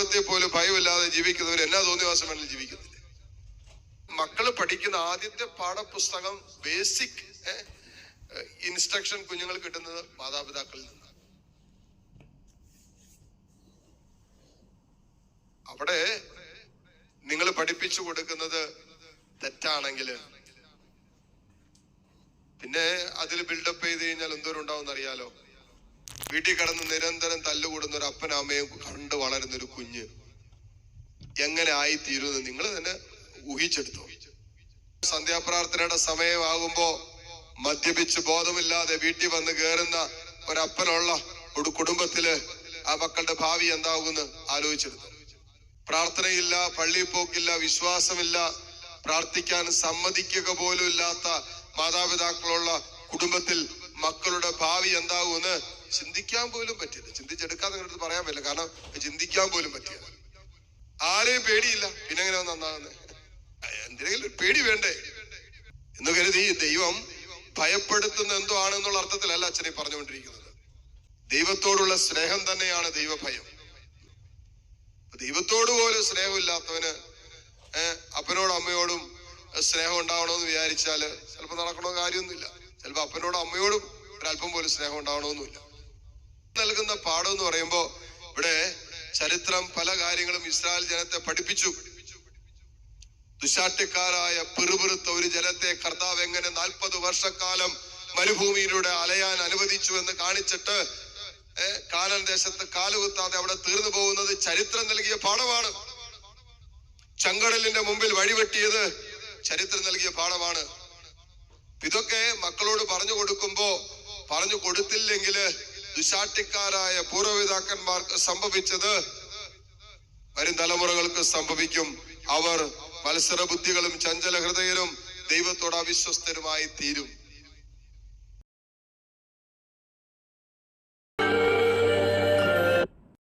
ദൈവത്തെ പോലും ഭയമില്ലാതെ ജീവിക്കുന്നവർ എല്ലാ തോന്നിവാസം വേണമെങ്കിലും ജീവിക്കുന്നില്ല. മക്കൾ പഠിക്കുന്ന ആദ്യത്തെ പാഠപുസ്തകം ബേസിക് ഇൻസ്ട്രക്ഷൻ കുഞ്ഞുങ്ങൾ കിട്ടുന്നത് മാതാപിതാക്കളിൽ നിന്നാണ്. അവിടെ നിങ്ങൾ പഠിപ്പിച്ചു കൊടുക്കുന്നത് തെറ്റാണെങ്കിൽ പിന്നെ അതിൽ ബിൽഡപ്പ് ചെയ്ത് കഴിഞ്ഞാൽ എന്തോരം ഉണ്ടാവും അറിയാലോ വീട്ടിൽ കിടന്ന് നിരന്തരം തല്ലുകൂടുന്ന ഒരു അപ്പനമ്മയും കണ്ടു വളരുന്ന ഒരു കുഞ്ഞ് എങ്ങനെ ആയി ആയിത്തീരുമെന്ന് നിങ്ങൾ തന്നെ ഊഹിച്ചെടുത്തു? സന്ധ്യാപ്രാർത്ഥനയുടെ സമയമാകുമ്പോ മദ്യപിച്ച് ബോധമില്ലാതെ വീട്ടിൽ വന്ന് കയറുന്ന ഒരപ്പനുള്ള ഒരു കുടുംബത്തിൽ ആ മക്കളുടെ ഭാവി എന്താകുമെന്ന് ആലോചിച്ചെടുത്തു? പ്രാർത്ഥനയില്ല പള്ളി പോക്കില്ല വിശ്വാസമില്ല പ്രാർത്ഥിക്കാൻ സമ്മതിക്കുക പോലും ഇല്ലാത്ത മാതാപിതാക്കളുള്ള കുടുംബത്തിൽ മക്കളുടെ ഭാവി എന്താകുമെന്ന് ചിന്തിക്കാൻ പോലും പറ്റില്ല. ചിന്തിച്ചെടുക്കാതെ നിങ്ങളുടെ പറയാൻ പറ്റില്ല. കാരണം ചിന്തിക്കാൻ പോലും പറ്റില്ല. ആരെയും പേടിയില്ല. പിന്നെ എങ്ങനെ നന്നാകുന്നത് എന്തിനെങ്കിലും പേടി വേണ്ടേ? എന്ന് കരുതി ദൈവം ഭയപ്പെടുത്തുന്ന എന്തോ ആണെന്നുള്ള അർത്ഥത്തിലല്ല അച്ഛനെ പറഞ്ഞുകൊണ്ടിരിക്കുന്നത്. ദൈവത്തോടുള്ള സ്നേഹം തന്നെയാണ് ദൈവഭയം. ദൈവത്തോട് പോലും സ്നേഹമില്ലാത്തവന് അപ്പനോടും അമ്മയോടും സ്നേഹം ഉണ്ടാവണമെന്ന് വിചാരിച്ചാൽ ചിലപ്പോൾ നടക്കണോ കാര്യമൊന്നുമില്ല. ചിലപ്പോൾ അപ്പനോടും അമ്മയോടും ഒരല്പം പോലും സ്നേഹം ഉണ്ടാവണമെന്നുമില്ല. നൽകുന്ന പാഠം എന്ന് പറയുമ്പോ ഇവിടെ ചരിത്രം പല കാര്യങ്ങളും ഇസ്രായേൽ ജനത്തെ പഠിപ്പിച്ചു. ദുശാട്ടിക്കാരായ പിറുപിറുത്ത ഒരു ജനത്തെ കർത്താവ് എങ്ങനെ നാൽപ്പത് വർഷക്കാലം മരുഭൂമിയിലൂടെ അലയാൻ അനുവദിച്ചു എന്ന് കാണിച്ചിട്ട് കാനൻ ദേശത്ത് കാലുകുത്താതെ അവിടെ തീർന്നു പോകുന്നത് ചരിത്രം നൽകിയ പാഠമാണ്. ചങ്കടലിന്റെ മുമ്പിൽ വഴിവെട്ടിയത് ചരിത്രം നൽകിയ പാഠമാണ്. ഇതൊക്കെ മക്കളോട് പറഞ്ഞു കൊടുക്കുമ്പോ പറഞ്ഞു കൊടുത്തില്ലെങ്കിൽ ദുശാട്ടിക്കാരായ പൂർവപിതാക്കന്മാർക്ക് സംഭവിച്ചത് വരും തലമുറകൾക്ക് സംഭവിക്കും. അവർ മത്സര ബുദ്ധികളും ചഞ്ചല ഹൃദയരും ദൈവത്തോട് അവിശ്വസ്തരുമായി തീരും